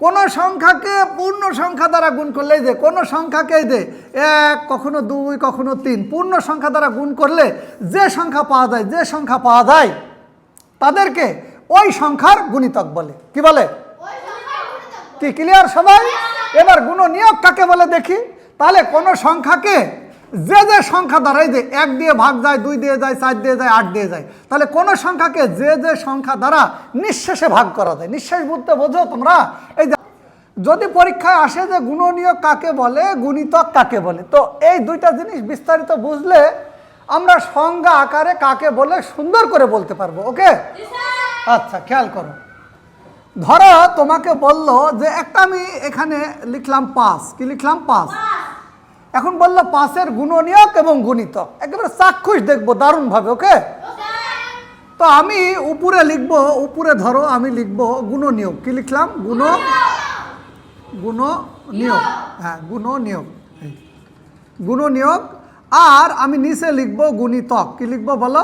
কোন সংখ্যাকে পূর্ণ সংখ্যা দ্বারা গুণ করলে যে কোন সংখ্যাকে যে এক, কখনো দুই, কখনো তিন, পূর্ণ সংখ্যা দ্বারা গুণ করলে যে সংখ্যা পাওয়া যায়, যে সংখ্যা পাওয়া যায়, তাদেরকে ওই সংখ্যার গুণিতক বলে। কি বলে? কি ক্লিয়ার সবাই? এবার গুণ নিয়োগ কাকে বলে দেখি? তাহলে কোন সংখ্যাকে যে যে সংখ্যা দ্বারা এই যে এক দিয়ে ভাগ যায় দুই দিয়ে যায় চার দিয়ে যায় আট দিয়ে যায় তাহলে কোন সংখ্যাকে যে যে সংখ্যা দ্বারা নিঃশেষে ভাগ করা যায়? নিঃশেষ বলতে বোঝো তোমরা? এই যে যদি পরীক্ষায় আসে যে গুণনীয় কাকে বলে গুণিতক কাকে বলে তো এই দুইটা জিনিস বিস্তারিত বুঝলে আমরা সংজ্ঞা আকারে কাকে বলে সুন্দর করে বলতে পারব ওকে? আচ্ছা খেয়াল করো। ধরো তোমাকে বলল যে একটা আমি এখানে লিখলাম পাঁচ। কি লিখলাম? পাঁচ। এখন বলল পাঁচের গুণনীয়ক এবং গুণিতক। একেবারে চাক্ষুষ দেখব, দারুণভাবে, ওকে? তো আমি উপরে লিখব, উপরে ধরো, আমি লিখব গুণনীয়ক। কি লিখলাম? গুণ গুণ নিয়োগ হ্যাঁ গুণ নিয়োগ। গুণ নিয়োগ আর আমি নিচে লিখব গুণিতক। কি লিখব বলো?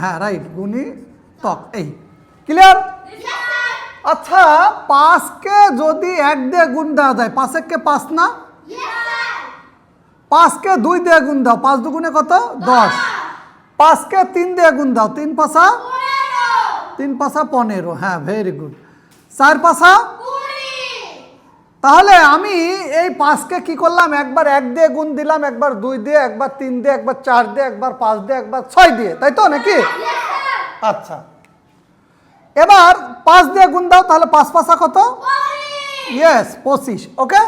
হ্যাঁ রাইট গুণিতক, এই। ক্লিয়ার আচ্ছা পাঁচকে যদি এক দিয়ে গুণ দেওয়া যায় পাঁচ এককে পাঁচ না? পাঁচকে দুই দিয়ে গুণ দাও পাঁচ দুগুণে কত? দশ। পাঁচকে তিন দিয়ে গুণ দাও তিন পাশা তিন পাশা পনেরো হ্যাঁ ভেরি গুড চার পাশা তাহলে আমি এই পাঁচকে কি করলাম? একবার এক দিয়ে গুণ দিলাম একবার দুই দিয়ে একবার তিন দিয়ে একবার চার দিয়ে একবার পাঁচ দিয়ে একবার ছয় দিয়ে তাই তো নাকি? আচ্ছা। এবার পাঁচ দিয়ে গুণ দাও তাহলে পাঁচ পাশা কত? ইয়েস পঁচিশ ওকে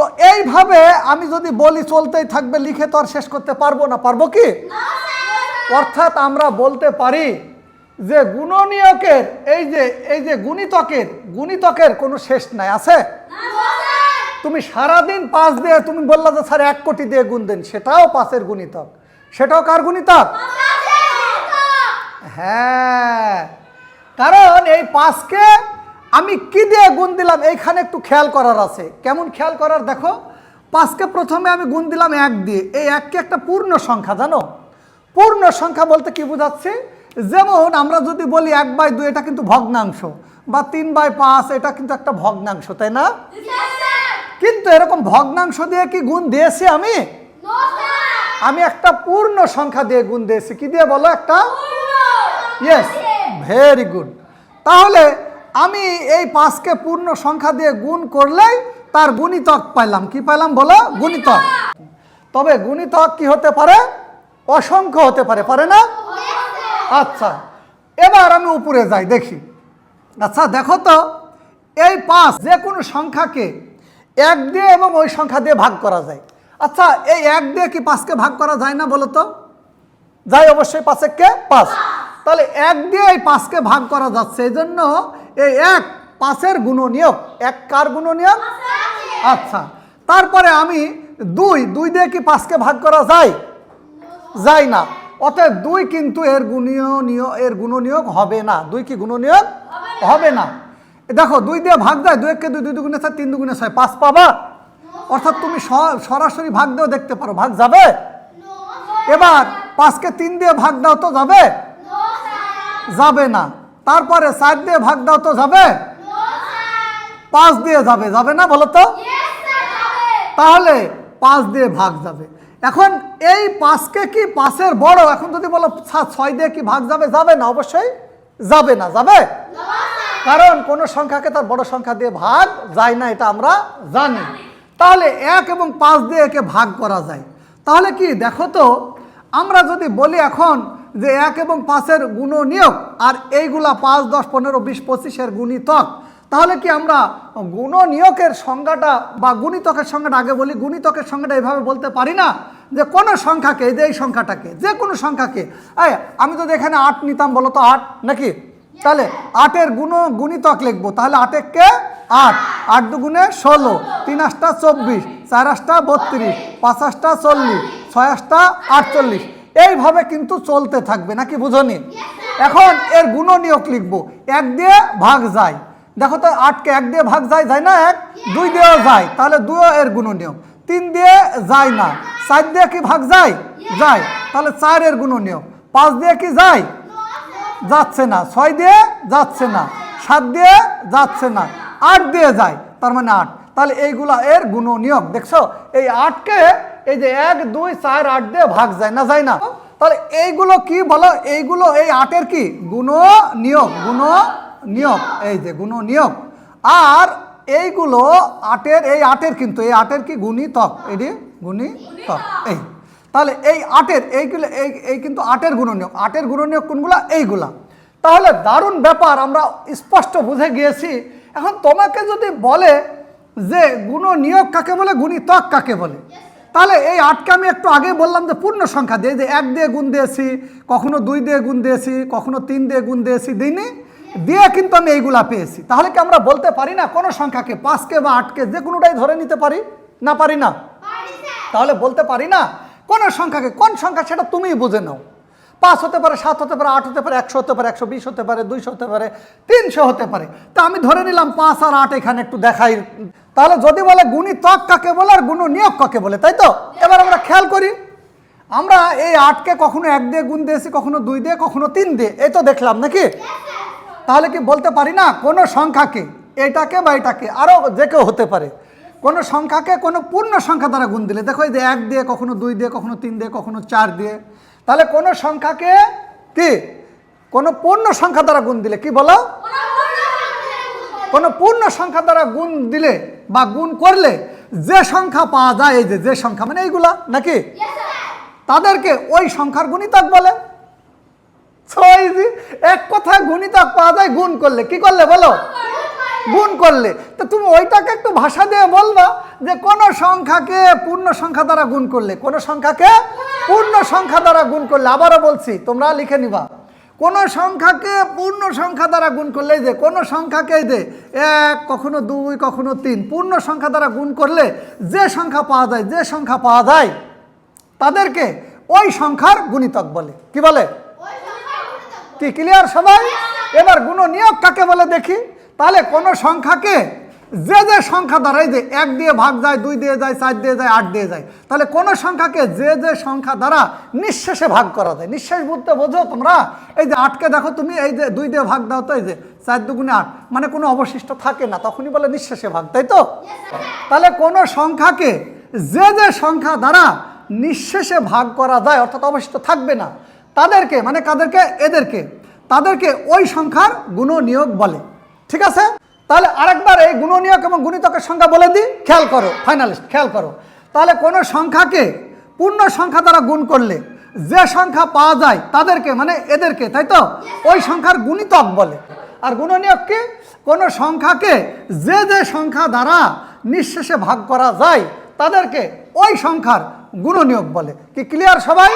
তো এইভাবে আমি যদি বলি চলতেই থাকবে লিখে তো আর শেষ করতে পারব না পারব কি? অর্থাৎ আমরা বলতে পারি যে গুণনীয়কের এই যে এই যে গুণিতকের গুণিতকের কোনো শেষ নাই আছে? তুমি সারাদিন পাঁচ দিয়ে তুমি বললা যে স্যার এক কোটি দিয়ে গুণ দেন সেটাও পাঁচের গুণিতক। সেটাও কার গুণিতক? হ্যাঁ। কারণ এই পাঁচকে আমি কি দিয়ে গুণ দিলাম? এইখানে একটু খেয়াল করার আছে। কেমন খেয়াল করার? দেখো পাঁচকে প্রথমে আমি গুণ দিলাম এক দিয়ে। এই এককে একটা পূর্ণ সংখ্যা জানো? পূর্ণ সংখ্যা বলতে কি বোঝাচ্ছে? যেমন আমরা যদি বলি এক বাই দুই এটা কিন্তু ভগ্নাংশ। বা তিন বাই পাঁচ এটা কিন্তু একটা ভগ্নাংশ তাই না? কিন্তু এরকম ভগ্নাংশ দিয়ে কি গুণ দিয়েছি আমি? আমি একটা পূর্ণ সংখ্যা দিয়ে গুণ দিয়েছি। কি দিয়ে বলো একটা? ইয়েস ভেরি গুড তাহলে আমি এই পাঁচকে পূর্ণ সংখ্যা দিয়ে গুণ করলেই তার গুণিতক পাইলাম। কি পাইলাম বলো? গুণিতক। তবে গুণিতক কি হতে পারে? অসংখ্য হতে পারে পারে না? আচ্ছা এবার আমি উপরে যাই, দেখি। আচ্ছা দেখো তো, এই পাঁচ যে কোনো সংখ্যাকে এক দিয়ে এবং ওই সংখ্যা দিয়ে ভাগ করা যায়। আচ্ছা এই এক দিয়ে কি পাঁচকে ভাগ করা যায় না বলো তো? যাই অবশ্যই পাঁচেককে পাঁচ। তাহলে এক দিয়ে এই পাঁচকে ভাগ করা যাচ্ছে, এই জন্য এই এক, পাঁচের গুণনীয়ক এক কার গুণনীয়ক আচ্ছা। তারপরে আমি দুই দুই দিয়ে কি পাঁচকে ভাগ করা যায়? যায় না। অতএব দুই কিন্তু এর গুণীয় নিয়োগ, এর গুণনীয়ক হবে না। দুই কি গুণনীয়ক হবে না। দেখো, দুই দিয়ে ভাগ দেয় দুই এককে দুই দুই দুগুণে ছয়, তিন দুগুণে ছয়, পাঁচ পাবা? অর্থাৎ তুমি সরাসরি ভাগ দিয়েও দেখতে পারো। ভাগ যাবে? এবার পাঁচকে তিন দিয়ে ভাগ দাও তো যাবে? যাবে না। তারপরে চার দিয়ে ভাগ দাও তো যাবে? পাঁচ দিয়ে যাবে যাবে না বলো তো? তাহলে পাঁচ দিয়ে ভাগ যাবে। এখন এই পাঁচকে কি পাঁচের বড়? এখন যদি বলো ছয় দিয়ে কি ভাগ যাবে যাবে না? অবশ্যই যাবে না, যাবে? কারণ কোনো সংখ্যাকে তার বড় সংখ্যা দিয়ে ভাগ যায় না, এটা আমরা জানি। তাহলে এক এবং পাঁচ দিয়ে একে ভাগ করা যায়। তাহলে কি? দেখো তো, আমরা যদি বলি এখন যে এক এবং পাঁচের গুণ নিয়োগ আর এইগুলা পাঁচ, দশ, পনেরো, বিশ, পঁচিশের গুণিতক। তাহলে কি আমরা গুণ নিয়োগের সংজ্ঞাটা বা গুণিতকের সংজ্ঞাটা আগে বলি? গুণিতকের সংজ্ঞাটা এভাবে বলতে পারি না যে কোনো সংখ্যাকে, যে এই সংখ্যাটাকে, যে কোনো সংখ্যাকে। এই, আমি যদি এখানে আট নিতাম, বলো তো আট, নাকি? তাহলে আটের গুণ, গুণিতক লিখব। তাহলে আটেরকে আট। আট দুগুণে ষোলো। তিন আটটা চব্বিশ। চার আটটা বত্রিশ। পাঁচ আটটা চল্লিশ। ছয় আটটা আটচল্লিশ। এইভাবে কিন্তু চলতে থাকবে, নাকি বুঝনি? এখন এর গুণ নিয়োগ লিখব, এক দিয়ে ভাগ যায়। দেখো তো, আটকে এক দিয়ে ভাগ যায় যায় না এক? দুই দিয়েও যায়, তাহলে দুইও এর গুণ নিয়োগ তিন দিয়ে যায় না। চার দিয়ে কি ভাগ যায়? যায়। তাহলে চারের গুণ নিয়োগ পাঁচ দিয়ে কি যায়? যাচ্ছে না। ছয় দিয়ে যাচ্ছে না। সাত দিয়ে যাচ্ছে না। আট দিয়ে যায়, তার মানে আট। তাহলে এইগুলা এর গুণ নিয়োগ দেখছ? এই আটকে এই যে এক, দুই, চার, আট দিয়ে ভাগ যায়, না যায় না? তাহলে এইগুলো কি বলো? এইগুলো, এই আটের কি? গুণ, নিয়োগ গুণ, নিয়োগ। এই যে গুণ, নিয়োগ। আর এইগুলো আটের, এই আটের কিন্তু, এই আটের কি? গুণিতক। এটি গুণিতক। এই। তাহলে এই আটের, এইগুলো, এই এই কিন্তু আটের গুণনীয়ক আটের গুণনীয়ক কোনগুলা? এইগুলা। তাহলে দারুণ ব্যাপার, আমরা স্পষ্ট বুঝে গিয়েছি। এখন তোমাকে যদি বলে যে গুণ, নিয়োগ কাকে বলে? গুণিতক কাকে বলে? তাহলে এই আটকে আমি একটু আগে বললাম যে পূর্ণ সংখ্যা দিয়ে যে এক দিয়ে গুণ দিয়েছি কখনো দুই দিয়ে গুণ দিয়েছি কখনো তিন দিয়ে গুণ দিয়েছি দিইনি দিয়ে কিন্তু আমি এইগুলা পেয়েছি। তাহলে কি আমরা বলতে পারি না কোনো সংখ্যাকে পাঁচকে বা আটকে যে কোনোটাই ধরে নিতে পারি? না পারি না? তাহলে বলতে পারি না? কোন সংখ্যাকে কোন সংখ্যা সেটা তুমিই বুঝে নাও। পাঁচ হতে পারে সাত হতে পারে আট হতে পারে একশো হতে পারে একশো বিশ হতে পারে দুইশো হতে পারে তিনশো হতে পারে। তা আমি ধরে নিলাম পাঁচ আর আট এখানে একটু দেখাই তাহলে যদি বলে গুণিতক কাকে বলে আর গুণ নিয়োগ কাকে বলে, তাই তো? এবার আমরা খেয়াল করি, আমরা এই আটকে কখনো এক দিয়ে গুণ দিয়েছি, কখনো দুই দিয়ে, কখনো তিন দিয়ে, এই তো দেখলাম নাকি? তাহলে কি বলতে পারি না? কোনো সংখ্যাকে এটাকে বা এটাকে আরও যে কেউ হতে পারে। কোনো সংখ্যাকে কোনো পূর্ণ সংখ্যা দ্বারা গুণ দিলে। দেখো এই যে এক দিয়ে, কখনো দুই দিয়ে, কখনো তিন দিয়ে, কখনো চার দিয়ে। তাহলে কোনো সংখ্যাকে কি? কোনো পূর্ণ সংখ্যা দ্বারা গুণ দিলে, কি বলো? কোনো পূর্ণ সংখ্যা দ্বারা গুণ দিলে বা গুণ করলে যে সংখ্যা পাওয়া যায় এই যে যে সংখ্যা মানে এইগুলা নাকি? তাদেরকে ওই সংখ্যার গুণিতক বলে। এক কথায় গুণিতক পাওয়া যায় গুণ করলে। কি করলে বলো? গুণ করলে। তো তুমি ওইটাকে একটু ভাষা দিয়ে বলবা যে কোন সংখ্যাকে পূর্ণ সংখ্যা দ্বারা গুণ করলে। কোন সংখ্যাকে পূর্ণ সংখ্যা দ্বারা গুণ করলে। আবারও বলছি তোমরা লিখে নিবা। কোন সংখ্যাকে পূর্ণ সংখ্যা দ্বারা গুণ করলে এই যে কোন সংখ্যাকে এই যে এক কখনো দুই কখনো তিন পূর্ণ সংখ্যা দ্বারা গুণ করলে যে সংখ্যা পাওয়া যায় যে সংখ্যা পাওয়া যায় তাদেরকে ওই সংখ্যার গুণিতক বলে। কি বলে? কি ক্লিয়ার সবাই? এবার গুণ নিয়োগ কাকে বলে দেখি? তাহলে কোন সংখ্যাকে যে যে সংখ্যা দ্বারা এই যে এক দিয়ে ভাগ যায়, দুই দিয়ে যায়, চার দিয়ে যায়, আট দিয়ে যায়, তাহলে কোন সংখ্যাকে যে যে সংখ্যা দ্বারা নিঃশেষে ভাগ করা যায়? নিঃশেষ বলতে বোঝো তোমরা? এই যে আটকে দেখো তুমি, এই যে দুই দিয়ে ভাগ দাও তো, এই যে চার দুগুণে আট মানে কোনো অবশিষ্ট থাকে না, তখনই বলে নিঃশেষে ভাগ, তাই তো? তাহলে কোন সংখ্যাকে যে যে সংখ্যা দ্বারা নিঃশেষে ভাগ করা যায়, অর্থাৎ অবশিষ্ট থাকবে না, তাদেরকে মানে কাদেরকে? এদেরকে। তাদেরকে ওই সংখ্যার গুণ নিয়োগ বলে, ঠিক আছে? তাহলে আরেকবার এই গুণ নিয়োগ এবং গুণিতকের সংখ্যা বলে দিই। খেয়াল করো ফাইনালিস্ট খেয়াল করো। তাহলে কোনো সংখ্যাকে পূর্ণ সংখ্যা দ্বারা গুণ করলে যে সংখ্যা পাওয়া যায় তাদেরকে মানে এদেরকে, তাই তো? ওই সংখ্যার গুণিতক বলে। আর গুণ নিয়োগ কি? কোনো সংখ্যাকে যে যে সংখ্যা দ্বারা নিঃশেষে ভাগ করা যায় তাদেরকে ওই সংখ্যার গুণ নিয়োগ বলে। কি ক্লিয়ার সবাই?